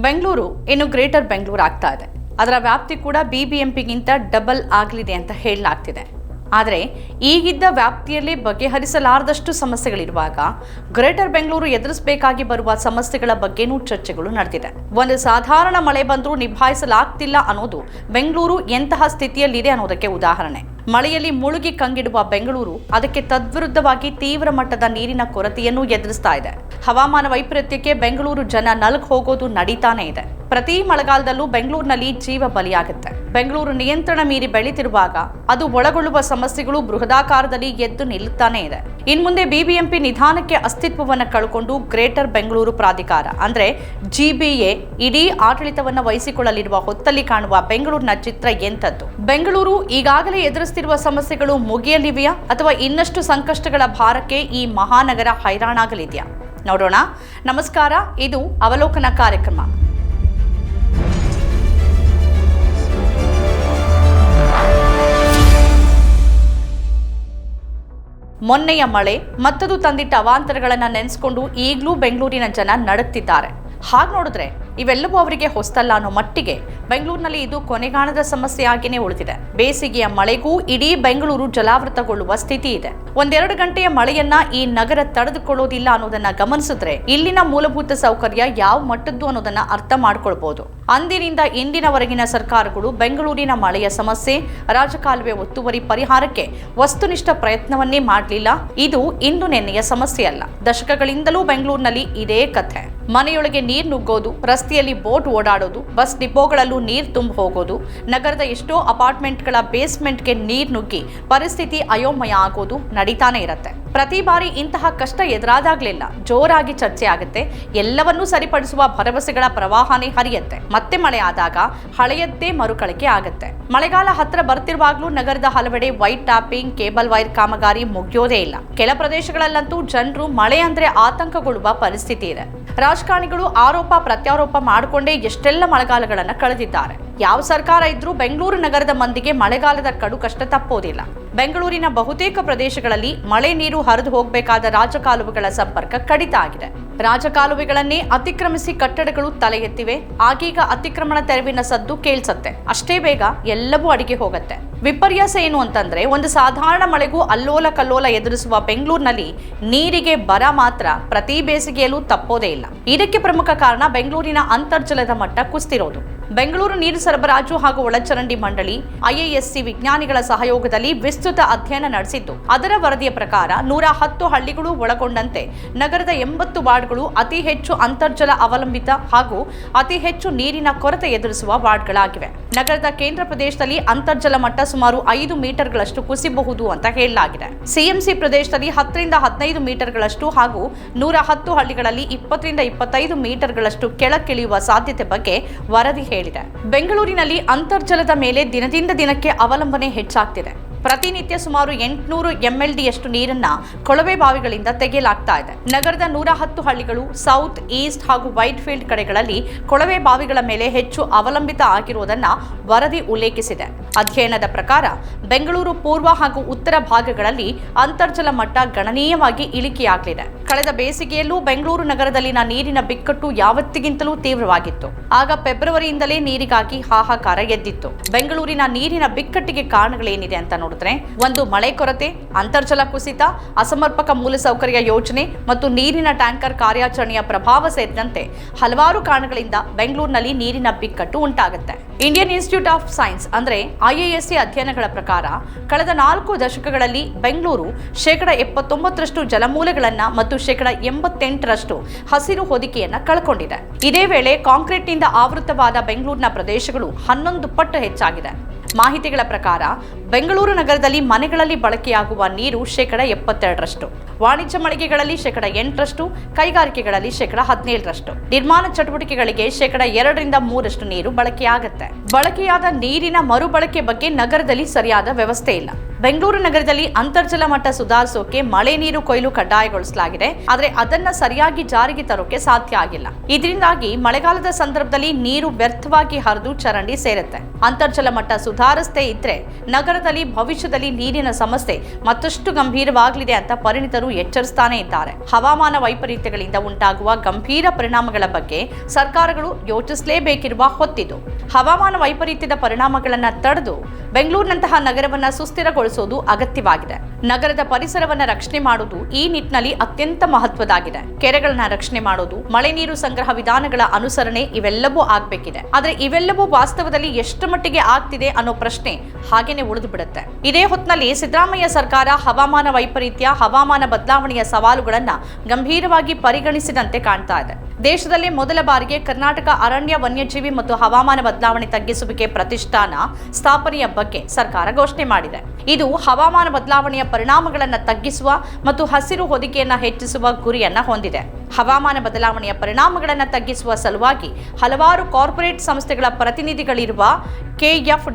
ಬೆಂಗಳೂರು, ಇನ್ನು ಗ್ರೇಟರ್ ಬೆಂಗಳೂರು ಆಗ್ತಾ ಇದೆ. ಅದರ ವ್ಯಾಪ್ತಿ ಕೂಡ ಬಿ ಬಿಎಂಪಿಗಿಂತ ಡಬಲ್ ಆಗಲಿದೆ ಅಂತ ಹೇಳಲಾಗ್ತಿದೆ. ಆದರೆ, ಈಗಿದ್ದ ವ್ಯಾಪ್ತಿಯಲ್ಲಿ ಬಗೆಹರಿಸಲಾರದಷ್ಟು ಸಮಸ್ಯೆಗಳಿರುವಾಗ, ಗ್ರೇಟರ್ ಬೆಂಗಳೂರು ಎದುರಿಸಬೇಕಾಗಿ ಬರುವ ಸಮಸ್ಯೆಗಳ ಬಗ್ಗೆನೂ ಚರ್ಚೆಗಳು ನಡೆದಿದೆ. ಒಂದು ಸಾಧಾರಣ ಮಳೆ ಬಂದರೂ ನಿಭಾಯಿಸಲಾಗ್ತಿಲ್ಲ ಅನ್ನೋದು ಬೆಂಗಳೂರು ಎಂತಹ ಸ್ಥಿತಿಯಲ್ಲಿದೆ ಅನ್ನೋದಕ್ಕೆ ಉದಾಹರಣೆ. ಮಳೆಯಲ್ಲಿ ಮುಳುಗಿ ಕಂಗಿಡುವ ಬೆಂಗಳೂರು, ಅದಕ್ಕೆ ತದ್ವಿರುದ್ಧವಾಗಿ ತೀವ್ರ ಮಟ್ಟದ ನೀರಿನ ಕೊರತೆಯನ್ನು ಎದುರಿಸ್ತಾ ಇದೆ. ಹವಾಮಾನ ವೈಪರೀತ್ಯಕ್ಕೆ ಬೆಂಗಳೂರು ಜನ ನಲುಗ್ ಹೋಗೋದು ನಡೀತಾನೆ ಇದೆ. ಪ್ರತಿ ಮಳೆಗಾಲದಲ್ಲೂ ಬೆಂಗಳೂರಿನಲ್ಲಿ ಜೀವ ಬಲಿಯಾಗುತ್ತೆ. ಬೆಂಗಳೂರು ನಿಯಂತ್ರಣ ಮೀರಿ ಬೆಳೀತಿರುವಾಗ ಅದು ಒಳಗೊಳ್ಳುವ ಸಮಸ್ಯೆಗಳು ಬೃಹದಾಕಾರದಲ್ಲಿ ಎದ್ದು ನಿಲ್ಲುತ್ತಾನೆ ಇದೆ. ಇನ್ಮುಂದೆ ಬಿಬಿಎಂಪಿ ನಿಧಾನಕ್ಕೆ ಅಸ್ತಿತ್ವವನ್ನು ಕಳ್ಕೊಂಡು ಗ್ರೇಟರ್ ಬೆಂಗಳೂರು ಪ್ರಾಧಿಕಾರ, ಅಂದ್ರೆ ಜಿಬಿಎ ಇಡೀ ಆಡಳಿತವನ್ನು ವಹಿಸಿಕೊಳ್ಳಲಿರುವ ಹೊತ್ತಲ್ಲಿ ಕಾಣುವ ಬೆಂಗಳೂರಿನ ಚಿತ್ರ ಎಂಥದ್ದು. ಬೆಂಗಳೂರು ಈಗಾಗಲೇ ಎದುರಿಸ್ತಿರುವ ಸಮಸ್ಯೆಗಳು ಮುಗಿಯಲಿವೆಯಾ ಅಥವಾ ಇನ್ನಷ್ಟು ಸಂಕಷ್ಟಗಳ ಭಾರಕ್ಕೆ ಈ ಮಹಾನಗರ ಹೈರಾಣಾಗಲಿದೆಯಾ? ನೋಡೋಣ. ನಮಸ್ಕಾರ, ಇದು ಅವಲೋಕನ ಕಾರ್ಯಕ್ರಮ. ಮೊನ್ನೆಯ ಮಳೆ, ಮತ್ತದು ತಂದಿಟ್ಟ ಅವಾಂತರಗಳನ್ನು ನೆನೆಸ್ಕೊಂಡು ಈಗಲೂ ಬೆಂಗಳೂರಿನ ಜನ ನಡುತ್ತಿದ್ದಾರೆ. ಹಾಗೆ ನೋಡಿದ್ರೆ ಇವೆಲ್ಲವೂ ಅವರಿಗೆ ಹೊಸ್ತಲ್ಲ ಅನ್ನೋ ಮಟ್ಟಿಗೆ ಬೆಂಗಳೂರಿನಲ್ಲಿ ಇದು ಕೊನೆಗಾಣದ ಸಮಸ್ಯೆಯಾಗಿಯೇ ಉಳಿದಿದೆ. ಬೇಸಿಗೆಯ ಮಳೆಗೂ ಇಡೀ ಬೆಂಗಳೂರು ಜಲಾವೃತಗೊಳ್ಳುವ ಸ್ಥಿತಿ ಇದೆ. ಒಂದೆರಡು ಗಂಟೆಯ ಮಳೆಯನ್ನ ಈ ನಗರ ತಡೆದುಕೊಳ್ಳೋದಿಲ್ಲ ಅನ್ನೋದನ್ನ ಗಮನಿಸಿದ್ರೆ ಇಲ್ಲಿನ ಮೂಲಭೂತ ಸೌಕರ್ಯ ಯಾವ ಮಟ್ಟದ್ದು ಅನ್ನೋದನ್ನ ಅರ್ಥ ಮಾಡ್ಕೊಳ್ಬಹುದು ಅಂದಿನಿಂದ ಇಂದಿನವರೆಗಿನ ಸರ್ಕಾರಗಳು ಬೆಂಗಳೂರಿನ ಮಳೆಯ ಸಮಸ್ಯೆ, ರಾಜಕಾಲುವೆ ಒತ್ತುವರಿ ಪರಿಹಾರಕ್ಕೆ ವಸ್ತುನಿಷ್ಠ ಪ್ರಯತ್ನವನ್ನೇ ಮಾಡಲಿಲ್ಲ. ಇದು ಇಂದು ನೆನ್ನೆಯ ಸಮಸ್ಯೆ ಅಲ್ಲ. ದಶಕಗಳಿಂದಲೂ ಬೆಂಗಳೂರಿನಲ್ಲಿ ಇದೇ ಕಥೆ. ಮನೆಯೊಳಗೆ ನೀರು ನುಗ್ಗೋದು, ರಸ್ತೆಯಲ್ಲಿ ಬೋಟ್ ಓಡಾಡೋದು, ಬಸ್ ಡಿಪೋಗಳಲ್ಲೂ ನೀರು ತುಂಬ ಹೋಗೋದು, ನಗರದ ಎಷ್ಟೋ ಅಪಾರ್ಟ್ಮೆಂಟ್ಗಳ ಬೇಸ್ಮೆಂಟ್ಗೆ ನೀರು ನುಗ್ಗಿ ಪರಿಸ್ಥಿತಿ ಅಯೋಮಯ ಆಗೋದು ನಡೀತಾನೆ ಇರುತ್ತೆ. ಪ್ರತಿ ಬಾರಿ ಇಂತಹ ಕಷ್ಟ ಎದುರಾದಾಗ್ಲಿಲ್ಲ, ಜೋರಾಗಿ ಚರ್ಚೆ ಆಗುತ್ತೆ, ಎಲ್ಲವನ್ನೂ ಸರಿಪಡಿಸುವ ಭರವಸೆಗಳ ಪ್ರವಾಹನೇ ಹರಿಯತ್ತೆ. ಮತ್ತೆ ಮಳೆ ಆದಾಗ ಹಳೆಯದ್ದೇ ಮರುಕಳಿಕೆ ಆಗುತ್ತೆ. ಮಳೆಗಾಲ ಹತ್ರ ಬರ್ತಿರುವಾಗಲೂ ನಗರದ ಹಲವೆಡೆ ವೈಟ್ ಟ್ಯಾಪಿಂಗ್, ಕೇಬಲ್ ವೈರ್ ಕಾಮಗಾರಿ ಮುಗಿಯೋದೇ ಇಲ್ಲ. ಕೆಲ ಪ್ರದೇಶಗಳಲ್ಲಂತೂ ಜನರು ಮಳೆ ಅಂದ್ರೆ ಆತಂಕಗೊಳ್ಳುವ ಪರಿಸ್ಥಿತಿ ಇದೆ. ರಾಜಕಾರಣಿಗಳು ಆರೋಪ ಪ್ರತ್ಯಾರೋಪ ಮಾಡಿಕೊಂಡೇ ಎಷ್ಟೆಲ್ಲ ಮಳೆಗಾಲಗಳನ್ನು ಕಳೆದಿದ್ದಾರೆ. ಯಾವ ಸರ್ಕಾರ ಇದ್ರೂ ಬೆಂಗಳೂರು ನಗರದ ಮಂದಿಗೆ ಮಳೆಗಾಲದ ಕಡು ಕಷ್ಟ ತಪ್ಪೋದಿಲ್ಲ. ಬೆಂಗಳೂರಿನ ಬಹುತೇಕ ಪ್ರದೇಶಗಳಲ್ಲಿ ಮಳೆ ನೀರು ಹರಿದು ಹೋಗಬೇಕಾದ ರಾಜಕಾಲುವೆಗಳ ಸಂಪರ್ಕ ಕಡಿತ ಆಗಿದೆ. ರಾಜಕಾಲುವೆಗಳನ್ನೇ ಅತಿಕ್ರಮಿಸಿ ಕಟ್ಟಡಗಳು ತಲೆ ಎತ್ತಿವೆ ಆಗೀಗ ಅತಿಕ್ರಮಣ ತೆರವಿನ ಸದ್ದು ಕೇಳಿಸತ್ತೆ. ಅಷ್ಟೇ ಬೇಗ ಎಲ್ಲವೂ ಅಡಿಗೆ ಹೋಗತ್ತೆ. ವಿಪರ್ಯಾಸ ಏನು ಅಂತಂದ್ರೆ ಒಂದು ಸಾಧಾರಣ ಮಳೆಗೂ ಅಲ್ಲೋಲ ಕಲ್ಲೋಲ ಎದುರಿಸುವ ಬೆಂಗಳೂರಿನಲ್ಲಿ ನೀರಿಗೆ ಬರ ಮಾತ್ರ ಪ್ರತಿ ಬೇಸಿಗೆಯಲ್ಲೂ ತಪ್ಪೋದೇ ಇಲ್ಲ. ಇದಕ್ಕೆ ಪ್ರಮುಖ ಕಾರಣ ಬೆಂಗಳೂರಿನ ಅಂತರ್ಜಲದ ಮಟ್ಟ ಕುಸ್ತಿರೋದು. ಬೆಂಗಳೂರು ನೀರು ಸರಬರಾಜು ಹಾಗೂ ಒಳಚರಂಡಿ ಮಂಡಳಿ ಐಎಎಸ್ಸಿ ವಿಜ್ಞಾನಿಗಳ ಸಹಯೋಗದಲ್ಲಿ ವಿಸ್ತೃತ ಅಧ್ಯಯನ ನಡೆಸಿದ್ದು ಅದರ ವರದಿಯ ಪ್ರಕಾರ ನೂರ ಹತ್ತು ಹಳ್ಳಿಗಳು ಒಳಗೊಂಡಂತೆ ನಗರದ ಎಂಬತ್ತು ವಾರ್ಡ್ಗಳು ಅತಿ ಹೆಚ್ಚು ಅಂತರ್ಜಲ ಅವಲಂಬಿತ ಹಾಗೂ ಅತಿ ಹೆಚ್ಚು ನೀರಿನ ಕೊರತೆ ಎದುರಿಸುವ ವಾರ್ಡ್ಗಳಾಗಿವೆ. ನಗರದ ಕೇಂದ್ರ ಪ್ರದೇಶದಲ್ಲಿ ಅಂತರ್ಜಲ ಮಟ್ಟ ಸುಮಾರು ಐದು ಮೀಟರ್ಗಳಷ್ಟು ಕುಸಿಬಹುದು ಅಂತ ಹೇಳಲಾಗಿದೆ. ಸಿಎಂಸಿ ಪ್ರದೇಶದಲ್ಲಿ ಹತ್ತರಿಂದ ಹದಿನೈದು ಮೀಟರ್ಗಳಷ್ಟು ಹಾಗೂ ನೂರ ಹತ್ತು ಹಳ್ಳಿಗಳಲ್ಲಿ ಇಪ್ಪತ್ತರಿಂದ ಇಪ್ಪತ್ತೈದು ಮೀಟರ್ಗಳಷ್ಟು ಕೆಳಕ್ಕಿಳಿಯುವ ಸಾಧ್ಯತೆ ಬಗ್ಗೆ ವರದಿ ಹೇಳಿದೆ. ಬೆಂಗಳೂರಿನಲ್ಲಿ ಅಂತರ್ಜಲದ ಮೇಲೆ ದಿನದಿಂದ ದಿನಕ್ಕೆ ಅವಲಂಬನೆ ಹೆಚ್ಚಾಗ್ತಿದೆ. ಪ್ರತಿನಿತ್ಯ ಸುಮಾರು ಎಂಟುನೂರು ಎಂಎಲ್ಡಿಯಷ್ಟು ನೀರನ್ನ ಕೊಳವೆ ಬಾವಿಗಳಿಂದ ತೆಗೆಯಲಾಗ್ತಾ ಇದೆ. ನಗರದ ನೂರ ಹತ್ತು ಹಳ್ಳಿಗಳು ಸೌತ್, ಈಸ್ಟ್ ಹಾಗೂ ವೈಟ್ ಫೀಲ್ಡ್ ಕಡೆಗಳಲ್ಲಿ ಕೊಳವೆ ಬಾವಿಗಳ ಮೇಲೆ ಹೆಚ್ಚು ಅವಲಂಬಿತ ಆಗಿರುವುದನ್ನ ವರದಿ ಉಲ್ಲೇಖಿಸಿದೆ. ಅಧ್ಯಯನದ ಪ್ರಕಾರ, ಬೆಂಗಳೂರು ಪೂರ್ವ ಹಾಗೂ ಉತ್ತರ ಭಾಗಗಳಲ್ಲಿ ಅಂತರ್ಜಲ ಮಟ್ಟ ಗಣನೀಯವಾಗಿ ಇಳಿಕೆಯಾಗಲಿದೆ. ಕಳೆದ ಬೇಸಿಗೆಯಲ್ಲೂ ಬೆಂಗಳೂರು ನಗರದಲ್ಲಿನ ನೀರಿನ ಬಿಕ್ಕಟ್ಟು ಯಾವತ್ತಿಗಿಂತಲೂ ತೀವ್ರವಾಗಿತ್ತು. ಆಗ ಫೆಬ್ರವರಿಯಿಂದಲೇ ನೀರಿಗಾಗಿ ಹಾಹಾಕಾರ ಎದ್ದಿತ್ತು. ಬೆಂಗಳೂರಿನ ನೀರಿನ ಬಿಕ್ಕಟ್ಟಿಗೆ ಕಾರಣಗಳೇನಿದೆ ಅಂತ ನೋಡಿದ್ರೆ, ಒಂದು ಮಳೆ ಕೊರತೆ, ಅಂತರ್ಜಲ ಕುಸಿತ, ಅಸಮರ್ಪಕ ಮೂಲಸೌಕರ್ಯ ಯೋಜನೆ ಮತ್ತು ನೀರಿನ ಟ್ಯಾಂಕರ್ ಕಾರ್ಯಾಚರಣೆಯ ಪ್ರಭಾವ ಸೇರಿದಂತೆ ಹಲವಾರು ಕಾರಣಗಳಿಂದ ಬೆಂಗಳೂರಿನಲ್ಲಿ ನೀರಿನ ಬಿಕ್ಕಟ್ಟು ಉಂಟಾಗುತ್ತೆ. ಇಂಡಿಯನ್ ಇನ್ಸ್ಟಿಟ್ಯೂಟ್ ಆಫ್ ಸೈನ್ಸ್ ಅಂದರೆ ಐಎಎಸ್ಸಿ ಅಧ್ಯಯನಗಳ ಪ್ರಕಾರ, ಕಳೆದ ನಾಲ್ಕು ದಶಕಗಳಲ್ಲಿ ಬೆಂಗಳೂರು ಶೇಕಡ ಎಪ್ಪತ್ತೊಂಬತ್ತರಷ್ಟು ಜಲಮೂಲಗಳನ್ನು ಮತ್ತು ಶೇಕಡ ಎಂಬತ್ತೆಂಟರಷ್ಟು ಹಸಿರು ಹೊದಿಕೆಯನ್ನು ಕಳ್ಕೊಂಡಿದೆ. ಇದೇ ವೇಳೆ ಕಾಂಕ್ರೀಟ್ನಿಂದ ಆವೃತವಾದ ಬೆಂಗಳೂರಿನ ಪ್ರದೇಶಗಳು ಹನ್ನೊಂದು ಪಟ್ಟು ಹೆಚ್ಚಾಗಿದೆ. ಮಾಹಿತಿಗಳ ಪ್ರಕಾರ, ಬೆಂಗಳೂರು ನಗರದಲ್ಲಿ ಮನೆಗಳಲ್ಲಿ ಬಳಕೆಯಾಗುವ ನೀರು ಶೇಕಡ ಎಪ್ಪತ್ತೆರಡರಷ್ಟು. ವಾಣಿಜ್ಯ ಮಳಿಗೆಗಳಲ್ಲಿ ಶೇಕಡ ಎಂಟರಷ್ಟು, ಕೈಗಾರಿಕೆಗಳಲ್ಲಿ ಶೇಕಡ ಹದಿನೇಳರಷ್ಟು. ನಿರ್ಮಾಣ ಚಟುವಟಿಕೆಗಳಿಗೆ ಶೇಕಡ ಎರಡರಿಂದ ಮೂರಷ್ಟು ನೀರು ಬಳಕೆಯಾಗುತ್ತೆ. ಬಳಕೆಯಾದ ನೀರಿನ ಮರುಬಳಕೆ ಬಗ್ಗೆ ನಗರದಲ್ಲಿ ಸರಿಯಾದ ವ್ಯವಸ್ಥೆ ಇಲ್ಲ. ಬೆಂಗಳೂರು ನಗರದಲ್ಲಿ ಅಂತರ್ಜಲ ಮಟ್ಟ ಸುಧಾರಿಸೋಕೆ ಮಳೆ ನೀರು ಕೊಯ್ಲು ಕಡ್ಡಾಯಗೊಳಿಸಲಾಗಿದೆ. ಆದರೆ ಅದನ್ನ ಸರಿಯಾಗಿ ಜಾರಿಗೆ ತರೋಕೆ ಸಾಧ್ಯ ಆಗಿಲ್ಲ. ಇದರಿಂದಾಗಿ ಮಳೆಗಾಲದ ಸಂದರ್ಭದಲ್ಲಿ ನೀರು ವ್ಯರ್ಥವಾಗಿ ಹರಿದು ಚರಂಡಿ ಸೇರುತ್ತೆ. ಅಂತರ್ಜಲ ಮಟ್ಟ ಸುಧಾರಿಸದೇ ಇದ್ರೆ ನಗರದಲ್ಲಿ ಭವಿಷ್ಯದಲ್ಲಿ ನೀರಿನ ಸಮಸ್ಯೆ ಮತ್ತಷ್ಟು ಗಂಭೀರವಾಗಲಿದೆ ಅಂತ ಪರಿಣಿತರು ಎಚ್ಚರಿಸ್ತಾನೆ ಇದ್ದಾರೆ. ಹವಾಮಾನ ವೈಪರೀತ್ಯಗಳಿಂದ ಉಂಟಾಗುವ ಗಂಭೀರ ಪರಿಣಾಮಗಳ ಬಗ್ಗೆ ಸರ್ಕಾರಗಳು ಯೋಚಿಸಲೇಬೇಕಿರುವ ಹೊತ್ತಿದು. ಹವಾಮಾನ ವೈಪರೀತ್ಯದ ಪರಿಣಾಮಗಳನ್ನು ತಡೆದು ಬೆಂಗಳೂರಿನಂತಹ ನಗರವನ್ನ ಸುಸ್ಥಿರಗೊಳಿಸುವುದು ಅಗತ್ಯವಾಗಿದೆ. ನಗರದ ಪರಿಸರವನ್ನ ರಕ್ಷಣೆ ಮಾಡುವುದು ಈ ನಿಟ್ಟಿನಲ್ಲಿ ಅತ್ಯಂತ ಮಹತ್ವದಾಗಿದೆ ಕೆರೆಗಳನ್ನ ರಕ್ಷಣೆ ಮಾಡೋದು ಮಳೆ ನೀರು ಸಂಗ್ರಹ ವಿಧಾನಗಳ ಅನುಸರಣೆ ಇವೆಲ್ಲವೂ ಆಗ್ಬೇಕಿದೆ. ಆದ್ರೆ ಇವೆಲ್ಲವೂ ವಾಸ್ತವದಲ್ಲಿ ಎಷ್ಟು ಮಟ್ಟಿಗೆ ಆಗ್ತಿದೆ ಅನ್ನೋ ಪ್ರಶ್ನೆ ಹಾಗೇನೆ ಉಳಿದು ಬಿಡುತ್ತೆ ಇದೇ ಹೊತ್ತಿನಲ್ಲಿ ಸಿದ್ದರಾಮಯ್ಯ ಸರ್ಕಾರ ಹವಾಮಾನ ವೈಪರೀತ್ಯ, ಹವಾಮಾನ ಬದಲಾವಣೆಯ ಸವಾಲುಗಳನ್ನ ಗಂಭೀರವಾಗಿ ಪರಿಗಣಿಸಿದಂತೆ ಕಾಣ್ತಾ ಇದೆ. ದೇಶದಲ್ಲೇ ಮೊದಲ ಬಾರಿಗೆ ಕರ್ನಾಟಕ ಅರಣ್ಯ ವನ್ಯಜೀವಿ ಮತ್ತು ಹವಾಮಾನ ಬದಲಾವಣೆ ತಗ್ಗಿಸುವಿಕೆ ಪ್ರತಿಷ್ಠಾನ ಸ್ಥಾಪನೆಯ ಬಗ್ಗೆ ಸರ್ಕಾರ ಘೋಷಣೆ ಮಾಡಿದೆ. ಇದು ಹವಾಮಾನ ಬದಲಾವಣೆಯ ಪರಿಣಾಮಗಳನ್ನು ತಗ್ಗಿಸುವ ಮತ್ತು ಹಸಿರು ಹೊದಿಕೆಯನ್ನು ಹೆಚ್ಚಿಸುವ ಗುರಿಯನ್ನ ಹೊಂದಿದೆ. ಹವಾಮಾನ ಬದಲಾವಣೆಯ ಪರಿಣಾಮಗಳನ್ನು ತಗ್ಗಿಸುವ ಸಲುವಾಗಿ ಹಲವಾರು ಕಾರ್ಪೊರೇಟ್ ಸಂಸ್ಥೆಗಳ ಪ್ರತಿನಿಧಿಗಳಿರುವ ಕೆಎಫ್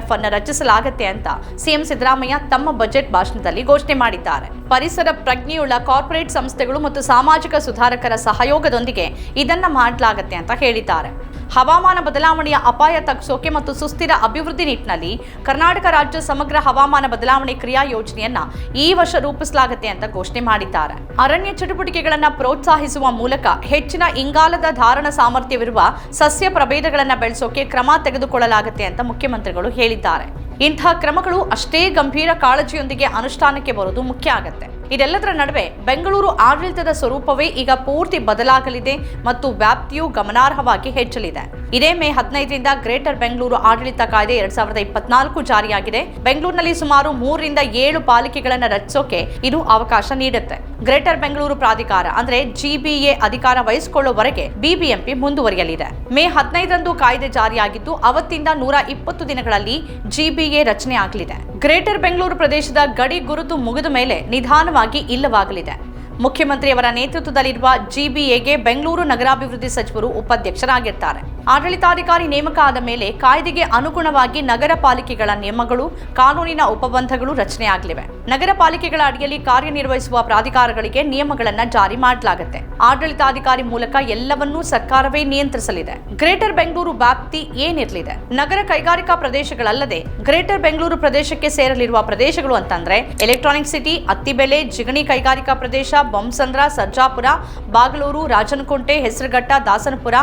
ಎಫ್ ಅನ್ನು ರಚಿಸಲಾಗುತ್ತೆ ಅಂತ ಸಿಎಂ ಸಿದ್ದರಾಮಯ್ಯ ತಮ್ಮ ಬಜೆಟ್ ಭಾಷಣದಲ್ಲಿ ಘೋಷಣೆ ಮಾಡಿದ್ದಾರೆ. ಪರಿಸರ ಪ್ರಜ್ಞೆಯುಳ್ಳ ಕಾರ್ಪೊರೇಟ್ ಸಂಸ್ಥೆಗಳು ಮತ್ತು ಸಾಮಾಜಿಕ ಸುಧಾರಕರ ಸಹಯೋಗದೊಂದಿಗೆ ಇದನ್ನು ಮಾಡಲಾಗುತ್ತೆ ಅಂತ ಹೇಳಿದ್ದಾರೆ. ಹವಾಮಾನ ಬದಲಾವಣೆಯ ಅಪಾಯ ತಗ್ಗಿಸೋಕೆ ಮತ್ತು ಸುಸ್ಥಿರ ಅಭಿವೃದ್ಧಿ ನಿಟ್ಟಿನಲ್ಲಿ ಕರ್ನಾಟಕ ರಾಜ್ಯ ಸಮಗ್ರ ಹವಾಮಾನ ಬದಲಾವಣೆ ಕ್ರಿಯಾ ಯೋಜನೆಯನ್ನ ಈ ವರ್ಷ ರೂಪಿಸಲಾಗುತ್ತೆ ಅಂತ ಘೋಷಣೆ ಮಾಡಿದ್ದಾರೆ. ಅರಣ್ಯ ಚಟುವಟಿಕೆಗಳನ್ನು ಪ್ರೋತ್ಸಾಹಿಸುವ ಮೂಲಕ ಹೆಚ್ಚಿನ ಇಂಗಾಲದ ಧಾರಣ ಸಾಮರ್ಥ್ಯವಿರುವ ಸಸ್ಯ ಪ್ರಭೇದಗಳನ್ನು ಬೆಳೆಸೋಕೆ ಕ್ರಮ ತೆಗೆದುಕೊಳ್ಳಲಾಗುತ್ತೆ ಅಂತ ಮುಖ್ಯಮಂತ್ರಿಗಳು ಹೇಳಿದ್ದಾರೆ. ಇಂತಹ ಕ್ರಮಗಳು ಅಷ್ಟೇ ಗಂಭೀರ ಕಾಳಜಿಯೊಂದಿಗೆ ಅನುಷ್ಠಾನಕ್ಕೆ ಬರೋದು ಮುಖ್ಯ ಆಗತ್ತೆ. ಇದೆಲ್ಲದರ ನಡುವೆ ಬೆಂಗಳೂರು ಆಡಳಿತದ ಸ್ವರೂಪವೇ ಈಗ ಪೂರ್ತಿ ಬದಲಾಗಲಿದೆ ಮತ್ತು ವ್ಯಾಪ್ತಿಯು ಗಮನಾರ್ಹವಾಗಿ ಹೆಚ್ಚಲಿದೆ. ಇದೇ ಮೇ ಹದಿನೈದರಿಂದ ಗ್ರೇಟರ್ ಬೆಂಗಳೂರು ಆಡಳಿತ ಕಾಯ್ದೆ ಎರಡ್ ಸಾವಿರದ ಇಪ್ಪತ್ನಾಲ್ಕು ಜಾರಿಯಾಗಿದೆ. ಬೆಂಗಳೂರಿನಲ್ಲಿ ಸುಮಾರು ಮೂರರಿಂದ ಏಳು ಪಾಲಿಕೆಗಳನ್ನು ರಚಿಸೋಕೆ ಇದು ಅವಕಾಶ ನೀಡುತ್ತೆ. ಗ್ರೇಟರ್ ಬೆಂಗಳೂರು ಪ್ರಾಧಿಕಾರ, ಅಂದ್ರೆ ಜಿಬಿಎ ಅಧಿಕಾರ ವಹಿಸಿಕೊಳ್ಳುವವರೆಗೆ ಬಿಬಿಎಂಪಿ ಮುಂದುವರಿಯಲಿದೆ. ಮೇ ಹದಿನೈದರಂದು ಕಾಯ್ದೆ ಜಾರಿಯಾಗಿದ್ದು, ಅವತ್ತಿಂದ ನೂರ ಇಪ್ಪತ್ತು ದಿನಗಳಲ್ಲಿ ಜಿಬಿಎ ರಚನೆ ಆಗಲಿದೆ. ಗ್ರೇಟರ್ ಬೆಂಗಳೂರು ಪ್ರದೇಶದ ಗಡಿ ಗುರುತು ಮುಗಿದ ಮೇಲೆ ನಿಧಾನವಾಗಿ ಇಲ್ಲವಾಗಲಿದೆ. ಮುಖ್ಯಮಂತ್ರಿಯವರ ನೇತೃತ್ವದಲ್ಲಿರುವ ಜಿಬಿಎಗೆ ಬೆಂಗಳೂರು ನಗರಾಭಿವೃದ್ಧಿ ಸಚಿವರು ಉಪಾಧ್ಯಕ್ಷರಾಗಿರ್ತಾರೆ. ಆಡಳಿತಾಧಿಕಾರಿ ನೇಮಕ ಆದ ಮೇಲೆ ಕಾಯ್ದೆಗೆ ಅನುಗುಣವಾಗಿ ನಗರ ಪಾಲಿಕೆಗಳ ನಿಯಮಗಳು, ಕಾನೂನಿನ ಉಪಬಂಧಗಳು ರಚನೆಯಾಗಲಿವೆ. ನಗರ ಪಾಲಿಕೆಗಳ ಅಡಿಯಲ್ಲಿ ಕಾರ್ಯನಿರ್ವಹಿಸುವ ಪ್ರಾಧಿಕಾರಗಳಿಗೆ ನಿಯಮಗಳನ್ನ ಜಾರಿ ಮಾಡಲಾಗುತ್ತೆ. ಆಡಳಿತಾಧಿಕಾರಿ ಮೂಲಕ ಎಲ್ಲವನ್ನೂ ಸರ್ಕಾರವೇ ನಿಯಂತ್ರಿಸಲಿದೆ. ಗ್ರೇಟರ್ ಬೆಂಗಳೂರು ವ್ಯಾಪ್ತಿ ಏನಿರಲಿದೆ? ನಗರ ಕೈಗಾರಿಕಾ ಪ್ರದೇಶಗಳಲ್ಲದೆ ಗ್ರೇಟರ್ ಬೆಂಗಳೂರು ಪ್ರದೇಶಕ್ಕೆ ಸೇರಲಿರುವ ಪ್ರದೇಶಗಳು ಅಂತಂದ್ರೆ ಎಲೆಕ್ಟ್ರಾನಿಕ್ ಸಿಟಿ, ಅತ್ತಿಬೆಲೆ, ಜಿಗಣಿ ಕೈಗಾರಿಕಾ ಪ್ರದೇಶ, ಬೊಮ್ಸಂದ್ರ, ಸರ್ಜಾಪುರ, ಬಾಗಲೂರು, ರಾಜನಕುಂಟೆ, ಹೆಸರುಘಟ್ಟ, ದಾಸನಪುರ,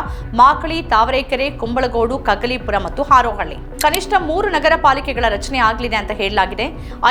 ಮಾಕಳಿ ತಾವರೆಕೆರೆ, ಕುಂಬಳಗೋಡು, ಕಗಲೀಪುರ ಮತ್ತು ಹಾರೋಹಳ್ಳಿ. ಕನಿಷ್ಠ ಮೂರು ನಗರ ಪಾಲಿಕೆಗಳ ರಚನೆ ಆಗಲಿದೆ ಅಂತ ಹೇಳಲಾಗಿದೆ.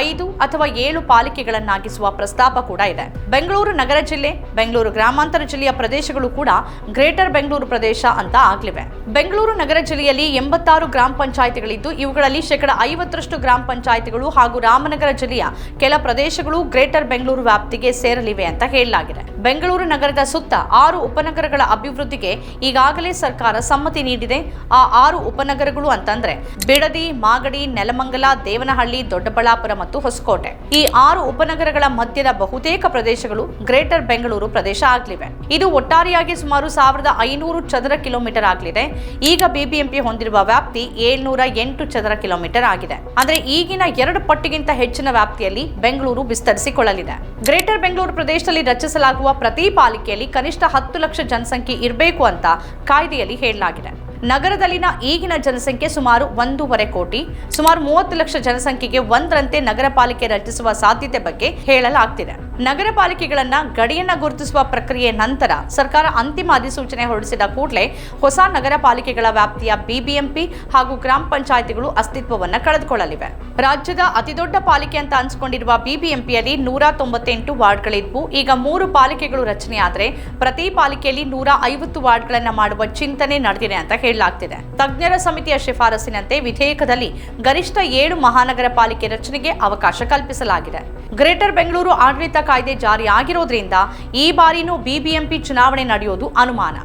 ಐದು ಅಥವಾ ಏಳು ಪಾಲಿಕೆಗಳನ್ನಾಗಿಸುವ ಪ್ರಸ್ತಾಪ ಕೂಡ ಇದೆ. ಬೆಂಗಳೂರು ನಗರ ಜಿಲ್ಲೆ, ಬೆಂಗಳೂರು ಗ್ರಾಮಾಂತರ ಜಿಲ್ಲೆಯ ಪ್ರದೇಶಗಳು ಕೂಡ ಗ್ರೇಟರ್ ಬೆಂಗಳೂರು ಪ್ರದೇಶ ಅಂತ ಆಗಲಿವೆ. ಬೆಂಗಳೂರು ನಗರ ಜಿಲ್ಲೆಯಲ್ಲಿ ಎಂಬತ್ತಾರು ಗ್ರಾಮ ಪಂಚಾಯಿತಿಗಳಿದ್ದು, ಇವುಗಳಲ್ಲಿ ಶೇಕಡ ಐವತ್ತರಷ್ಟು ಗ್ರಾಮ ಪಂಚಾಯಿತಿಗಳು ಹಾಗೂ ರಾಮನಗರ ಜಿಲ್ಲೆಯ ಕೆಲ ಪ್ರದೇಶಗಳು ಗ್ರೇಟರ್ ಬೆಂಗಳೂರು ವ್ಯಾಪ್ತಿಗೆ ಸೇರಲಿವೆ ಅಂತ ಹೇಳಲಾಗಿದೆ. ಬೆಂಗಳೂರು ನಗರದ ಸುತ್ತ ಆರು ಉಪನಗರಗಳ ಅಭಿವೃದ್ಧಿಗೆ ಈಗಾಗಲೇ ಸರ್ಕಾರ ಸಮ್ಮತಿ ನೀಡಿದೆ. ಆ ಆರು ಉಪನಗರಗಳು ಅಂತಂದ್ರೆ ಬಿಡದಿ, ಮಾಗಡಿ, ನೆಲಮಂಗಲ, ದೇವನಹಳ್ಳಿ, ದೊಡ್ಡಬಳ್ಳಾಪುರ ಮತ್ತು ಹೊಸಕೋಟೆ. ಈ ಆರು ಉಪನಗರಗಳ ಮಧ್ಯದ ಬಹುತೇಕ ಪ್ರದೇಶಗಳು ಗ್ರೇಟರ್ ಬೆಂಗಳೂರು ಪ್ರದೇಶ ಆಗಲಿವೆ. ಇದು ಒಟ್ಟಾರೆಯಾಗಿ ಸುಮಾರು ಸಾವಿರದ ಐನೂರು ಚದರ ಕಿಲೋಮೀಟರ್ ಆಗಲಿದೆ. ಈಗ ಬಿಬಿಎಂಪಿ ಹೊಂದಿರುವ ವ್ಯಾಪ್ತಿ ಏಳ್ನೂರ ಎಂಟು ಚದರ ಕಿಲೋಮೀಟರ್ ಆಗಿದೆ. ಅಂದ್ರೆ ಈಗಿನ ಎರಡು ಪಟ್ಟಿಗಿಂತ ಹೆಚ್ಚಿನ ವ್ಯಾಪ್ತಿಯಲ್ಲಿ ಬೆಂಗಳೂರು ವಿಸ್ತರಿಸಿಕೊಳ್ಳಲಿದೆ. ಗ್ರೇಟರ್ ಬೆಂಗಳೂರು ಪ್ರದೇಶದಲ್ಲಿ ರಚಿಸಲಾಗುವ ಪ್ರತಿ ಪಾಲಿಕೆಯಲ್ಲಿ ಕನಿಷ್ಠ ಹತ್ತು ಲಕ್ಷ ಜನಸಂಖ್ಯೆ ಇರಬೇಕು ಅಂತ ಕಾಯ್ದೆಯಲ್ಲಿ ಹೇಳಲಾಗಿದೆ. Academic. ನಗರದಲ್ಲಿನ ಈಗಿನ ಜನಸಂಖ್ಯೆ ಸುಮಾರು ಒಂದೂವರೆ ಕೋಟಿ. ಸುಮಾರು ಮೂವತ್ತು ಲಕ್ಷ ಜನಸಂಖ್ಯೆಗೆ ಒಂದರಂತೆ ನಗರ ಪಾಲಿಕೆ ರಚಿಸುವ ಸಾಧ್ಯತೆ ಬಗ್ಗೆ ಹೇಳಲಾಗ್ತಿದೆ. ನಗರ ಪಾಲಿಕೆಗಳನ್ನ ಗಡಿಯನ್ನ ಗುರುತಿಸುವ ಪ್ರಕ್ರಿಯೆ ನಂತರ ಸರ್ಕಾರ ಅಂತಿಮ ಅಧಿಸೂಚನೆ ಹೊರಡಿಸಿದ ಕೂಡಲೇ ಹೊಸ ನಗರ ಪಾಲಿಕೆಗಳ ವ್ಯಾಪ್ತಿಯ ಬಿಬಿಎಂಪಿ ಹಾಗೂ ಗ್ರಾಮ ಪಂಚಾಯಿತಿಗಳು ಅಸ್ತಿತ್ವವನ್ನ ಕಳೆದುಕೊಳ್ಳಲಿವೆ. ರಾಜ್ಯದ ಅತಿದೊಡ್ಡ ಪಾಲಿಕೆ ಅಂತ ಅನಿಸಿಕೊಂಡಿರುವ ಬಿಬಿಎಂಪಿಯಲ್ಲಿ ನೂರ ತೊಂಬತ್ತೆಂಟು ವಾರ್ಡ್ಗಳಿದ್ವು. ಈಗ ಮೂರು ಪಾಲಿಕೆಗಳು ರಚನೆಯಾದರೆ ಪ್ರತಿ ಪಾಲಿಕೆಯಲ್ಲಿ ನೂರ ಐವತ್ತು ವಾರ್ಡ್ಗಳನ್ನು ಮಾಡುವ ಚಿಂತನೆ ನಡೆದಿದೆ ಅಂತ ಹೇಳಲಾಗ್ತಿದೆ ತಜ್ಞರ ಸಮಿತಿಯ ಶಿಫಾರಸಿನಂತೆ ವಿಧೇಯಕದಲ್ಲಿ ಗರಿಷ್ಠ ಏಳು ಮಹಾನಗರ ಪಾಲಿಕೆ ರಚನೆಗೆ ಅವಕಾಶ ಕಲ್ಪಿಸಲಾಗಿದೆ. ಗ್ರೇಟರ್ ಬೆಂಗಳೂರು ಆಡಳಿತ ಕಾಯ್ದೆ ಜಾರಿಯಾಗಿರೋದ್ರಿಂದ ಈ ಬಾರಿನೂ ಬಿಬಿಎಂಪಿ ಚುನಾವಣೆ ನಡೆಯೋದು ಅನುಮಾನ.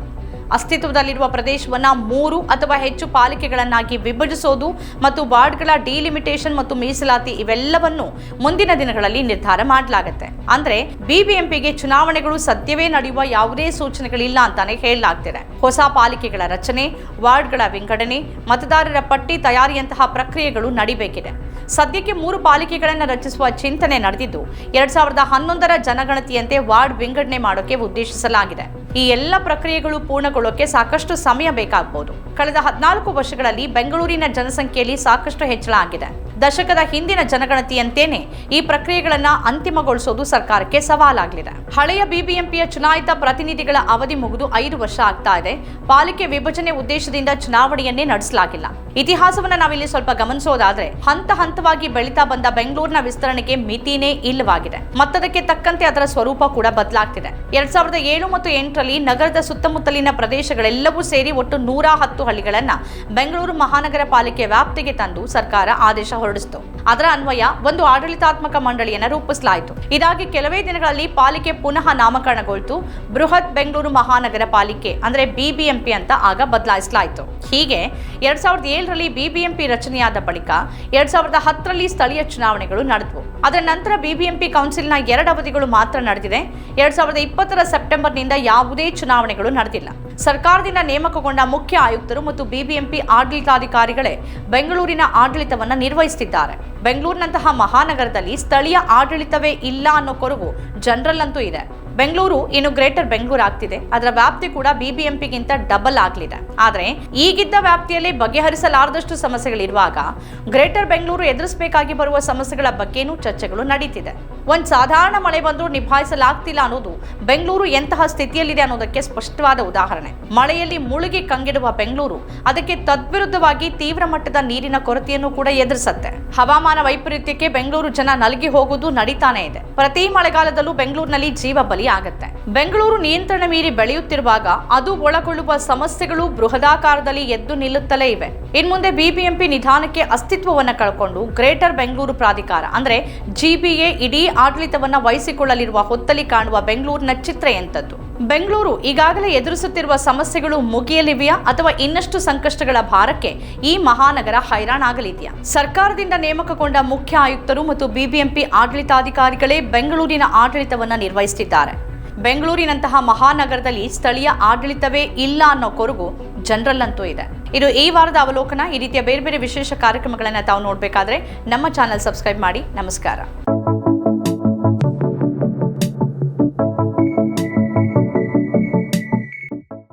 ಅಸ್ತಿತ್ವದಲ್ಲಿರುವ ಪ್ರದೇಶವನ್ನು ಮೂರು ಅಥವಾ ಹೆಚ್ಚು ಪಾಲಿಕೆಗಳನ್ನಾಗಿ ವಿಭಜಿಸೋದು ಮತ್ತು ವಾರ್ಡ್ಗಳ ಡಿಲಿಮಿಟೇಷನ್ ಮತ್ತು ಮೀಸಲಾತಿ ಇವೆಲ್ಲವನ್ನು ಮುಂದಿನ ದಿನಗಳಲ್ಲಿ ನಿರ್ಧಾರ ಮಾಡಲಾಗುತ್ತೆ. ಅಂದ್ರೆ ಬಿಬಿಎಂಪಿಗೆ ಚುನಾವಣೆಗಳು ಸದ್ಯವೇ ನಡೆಯುವ ಯಾವುದೇ ಸೂಚನೆಗಳಿಲ್ಲ ಅಂತಾನೆ ಹೇಳಲಾಗ್ತಿದೆ. ಹೊಸ ಪಾಲಿಕೆಗಳ ರಚನೆ, ವಾರ್ಡ್ಗಳ ವಿಂಗಡಣೆ, ಮತದಾರರ ಪಟ್ಟಿ ತಯಾರಿಯಂತಹ ಪ್ರಕ್ರಿಯೆಗಳು ನಡಿಬೇಕಿದೆ. ಸದ್ಯಕ್ಕೆ ಮೂರು ಪಾಲಿಕೆಗಳನ್ನು ರಚಿಸುವ ಚಿಂತನೆ ನಡೆದಿದ್ದು, ಎರಡ್ ಸಾವಿರದ ಹನ್ನೊಂದರ ಜನಗಣತಿಯಂತೆ ವಾರ್ಡ್ ವಿಂಗಡಣೆ ಮಾಡೋಕೆ ಉದ್ದೇಶಿಸಲಾಗಿದೆ. ಈ ಎಲ್ಲ ಪ್ರಕ್ರಿಯೆಗಳು ಪೂರ್ಣಗೊಳ್ಳೋಕೆ ಸಾಕಷ್ಟು ಸಮಯ ಬೇಕಾಗಬಹುದು ಕಳೆದ ಹದಿನಾಲ್ಕು ವರ್ಷಗಳಲ್ಲಿ ಬೆಂಗಳೂರಿನ ಜನಸಂಖ್ಯೆಯಲ್ಲಿ ಸಾಕಷ್ಟು ಹೆಚ್ಚಳ ಆಗಿದೆ. ದಶಕದ ಹಿಂದಿನ ಜನಗಣತಿಯಂತೆಯೇ ಈ ಪ್ರಕ್ರಿಯೆಗಳನ್ನು ಅಂತಿಮಗೊಳಿಸೋದು ಸರ್ಕಾರಕ್ಕೆ ಸವಾಲಾಗಲಿದೆ. ಹಳೆಯ ಬಿಬಿಎಂಪಿಯ ಚುನಾಯಿತ ಪ್ರತಿನಿಧಿಗಳ ಅವಧಿ ಮುಗಿದು ಐದು ವರ್ಷ ಆಗ್ತಾ ಇದೆ. ಪಾಲಿಕೆ ವಿಭಜನೆ ಉದ್ದೇಶದಿಂದ ಚುನಾವಣೆಯನ್ನೇ ನಡೆಸಲಾಗಿಲ್ಲ. ಇತಿಹಾಸವನ್ನ ನಾವಿಲ್ಲಿ ಸ್ವಲ್ಪ ಗಮನಿಸೋದಾದ್ರೆ ಹಂತ ಹಂತವಾಗಿ ಬೆಳೀತಾ ಬಂದ ಬೆಂಗಳೂರಿನ ವಿಸ್ತರಣೆಗೆ ಮಿತಿನೇ ಇಲ್ಲವಾಗಿದೆ. ಮತ್ತದಕ್ಕೆ ತಕ್ಕಂತೆ ಅದರ ಸ್ವರೂಪ ಕೂಡ ಬದಲಾಗ್ತಿದೆ. ಎರಡ್ ಸಾವಿರದ ಏಳು ಮತ್ತು ಎಂಟರಲ್ಲಿ ನಗರದ ಸುತ್ತಮುತ್ತಲಿನ ಪ್ರದೇಶಗಳೆಲ್ಲವೂ ಸೇರಿ ಒಟ್ಟು ನೂರ ಹತ್ತು ಹಳ್ಳಿಗಳನ್ನ ಬೆಂಗಳೂರು ಮಹಾನಗರ ಪಾಲಿಕೆ ವ್ಯಾಪ್ತಿಗೆ ತಂದು ಸರ್ಕಾರ ಆದೇಶ ಹೊರಡಿಸಿತು. ಅದರ ಅನ್ವಯ ಒಂದು ಆಡಳಿತಾತ್ಮಕ ಮಂಡಳಿಯನ್ನು ರೂಪಿಸಲಾಯಿತು. ಇದಾಗಿ ಕೆಲವೇ ದಿನಗಳಲ್ಲಿ ಪಾಲಿಕೆ ಪುನಃ ನಾಮಕರಣಗೊಳ್ತು. ಬೃಹತ್ ಬೆಂಗಳೂರು ಮಹಾನಗರ ಪಾಲಿಕೆ ಅಂದ್ರೆ ಬಿಬಿಎಂಪಿ ಅಂತ ಆಗ ಬದಲಾಯಿಸಲಾಯಿತು. ಹೀಗೆ ಎರಡ್ ಸಾವಿರದ ಏಳರಲ್ಲಿ ಬಿಬಿಎಂಪಿ ರಚನೆಯಾದ ಬಳಿಕ ಎರಡ್ ಸಾವಿರದ ಹತ್ತರಲ್ಲಿ ಸ್ಥಳೀಯ ಚುನಾವಣೆಗಳು ನಡೆದವು. ಅದರ ನಂತರ ಬಿಬಿಎಂಪಿ ಕೌನ್ಸಿಲ್ನ ಎರಡು ಅವಧಿಗಳು ಮಾತ್ರ ನಡೆದಿದೆ. ಎರಡ್ ಸಾವಿರದ ಇಪ್ಪತ್ತರ ಸೆಪ್ಟೆಂಬರ್ನಿಂದ ಯಾವುದೇ ಚುನಾವಣೆಗಳು ನಡೆದಿಲ್ಲ. ಸರ್ಕಾರದಿಂದ ನೇಮಕಗೊಂಡ ಮುಖ್ಯ ಆಯುಕ್ತರು ಮತ್ತು ಬಿಬಿಎಂಪಿ ಆಡಳಿತಾಧಿಕಾರಿಗಳೇ ಬೆಂಗಳೂರಿನ ಆಡಳಿತವನ್ನು ನಿರ್ವಹಿಸುತ್ತಿದ್ದಾರೆ. ಬೆಂಗಳೂರಿನಂತಹ ಮಹಾನಗರದಲ್ಲಿ ಸ್ಥಳೀಯ ಆಡಳಿತವೇ ಇಲ್ಲ ಅನ್ನೋ ಕೊರಗು ಜನರಲ್ಲಂತೂ ಇದೆ. ಬೆಂಗಳೂರು ಇನ್ನು ಗ್ರೇಟರ್ ಬೆಂಗಳೂರು ಆಗ್ತಿದೆ. ಅದರ ವ್ಯಾಪ್ತಿ ಕೂಡ ಬಿಬಿಎಂಪಿಗಿಂತ ಡಬಲ್ ಆಗಲಿದೆ. ಆದರೆ ಈಗಿದ್ದ ವ್ಯಾಪ್ತಿಯಲ್ಲಿ ಬಗೆಹರಿಸಲಾರದಷ್ಟು ಸಮಸ್ಯೆಗಳಿರುವಾಗ ಗ್ರೇಟರ್ ಬೆಂಗಳೂರು ಎದುರಿಸಬೇಕಾಗಿ ಬರುವ ಸಮಸ್ಯೆಗಳ ಬಗ್ಗೆನೂ ಚರ್ಚೆಗಳು ನಡೀತಿದೆ. ಒಂದ್ ಸಾಧಾರಣ ಮಳೆ ಬಂದರೂ ನಿಭಾಯಿಸಲಾಗ್ತಿಲ್ಲ ಅನ್ನೋದು ಬೆಂಗಳೂರು ಎಂತಹ ಸ್ಥಿತಿಯಲ್ಲಿದೆ ಅನ್ನೋದಕ್ಕೆ ಸ್ಪಷ್ಟವಾದ ಉದಾಹರಣೆ. ಮಳೆಯಲ್ಲಿ ಮುಳುಗಿ ಕಂಗೆಡುವ ಬೆಂಗಳೂರು, ಅದಕ್ಕೆ ತದ್ವಿರುದ್ಧವಾಗಿ ತೀವ್ರ ಮಟ್ಟದ ನೀರಿನ ಕೊರತೆಯನ್ನು ಕೂಡ ಎದುರಿಸುತ್ತೆ. ಹವಾಮಾನ ವೈಪರೀತ್ಯಕ್ಕೆ ಬೆಂಗಳೂರು ಜನ ನಲಗಿ ಹೋಗುವುದು ನಡೀತಾನೆ ಇದೆ. ಪ್ರತಿ ಮಳೆಗಾಲದಲ್ಲೂ ಬೆಂಗಳೂರಿನಲ್ಲಿ ಜೀವ ಬಲಿ ಆಗುತ್ತೆ. ಬೆಂಗಳೂರು ನಿಯಂತ್ರಣ ಮೀರಿ ಬೆಳೆಯುತ್ತಿರುವಾಗ ಅದು ಒಳಗೊಳ್ಳುವ ಸಮಸ್ಯೆಗಳು ಬೃಹದಾಕಾರದಲ್ಲಿ ಎದ್ದು ನಿಲ್ಲುತ್ತಲೇ ಇವೆ. ಇನ್ಮುಂದೆ ಬಿಬಿಎಂಪಿ ನಿಧಾನಕ್ಕೆ ಅಸ್ತಿತ್ವವನ್ನು ಕಳ್ಕೊಂಡು ಗ್ರೇಟರ್ ಬೆಂಗಳೂರು ಪ್ರಾಧಿಕಾರ, ಅಂದ್ರೆ ಜಿಬಿಎ ಇಡೀ ಆಡಳಿತವನ್ನ ವಹಿಸಿಕೊಳ್ಳಲಿರುವ ಹೊತ್ತಲಿ ಕಾಣುವ ಬೆಂಗಳೂರಿನ ಚಿತ್ರ ಎಂಥದ್ದು. ಬೆಂಗಳೂರು ಈಗಾಗಲೇ ಎದುರಿಸುತ್ತಿರುವ ಸಮಸ್ಯೆಗಳು ಮುಗಿಯಲಿವೆಯಾ ಅಥವಾ ಇನ್ನಷ್ಟು ಸಂಕಷ್ಟಗಳ ಭಾರಕ್ಕೆ ಈ ಮಹಾನಗರ ಹೈರಾಣಾಗಲಿದೆಯಾ? ಸರ್ಕಾರದಿಂದ ನೇಮಕಗೊಂಡ ಮುಖ್ಯ ಆಯುಕ್ತರು ಮತ್ತು ಬಿಬಿಎಂಪಿ ಆಡಳಿತಾಧಿಕಾರಿಗಳೇ ಬೆಂಗಳೂರಿನ ಆಡಳಿತವನ್ನ ನಿರ್ವಹಿಸುತ್ತಿದ್ದಾರೆ ಬೆಂಗಳೂರಿನಂತಹ ಮಹಾನಗರದಲ್ಲಿ ಸ್ಥಳೀಯ ಆಡಳಿತವೇ ಇಲ್ಲ ಅನ್ನೋ ಕೊರಗು ಜನರಲ್ಲಂತೂ ಇದೆ. ಇದು ಈ ವಾರದ ಅವಲೋಕನ ಈ ರೀತಿಯ ಬೇರೆ ಬೇರೆ ವಿಶೇಷ ಕಾರ್ಯಕ್ರಮಗಳನ್ನು ತಾವು ನೋಡಬೇಕಾದ್ರೆ ನಮ್ಮ ಚಾನಲ್ ಸಬ್ಸ್ಕ್ರೈಬ್ ಮಾಡಿ. ನಮಸ್ಕಾರ.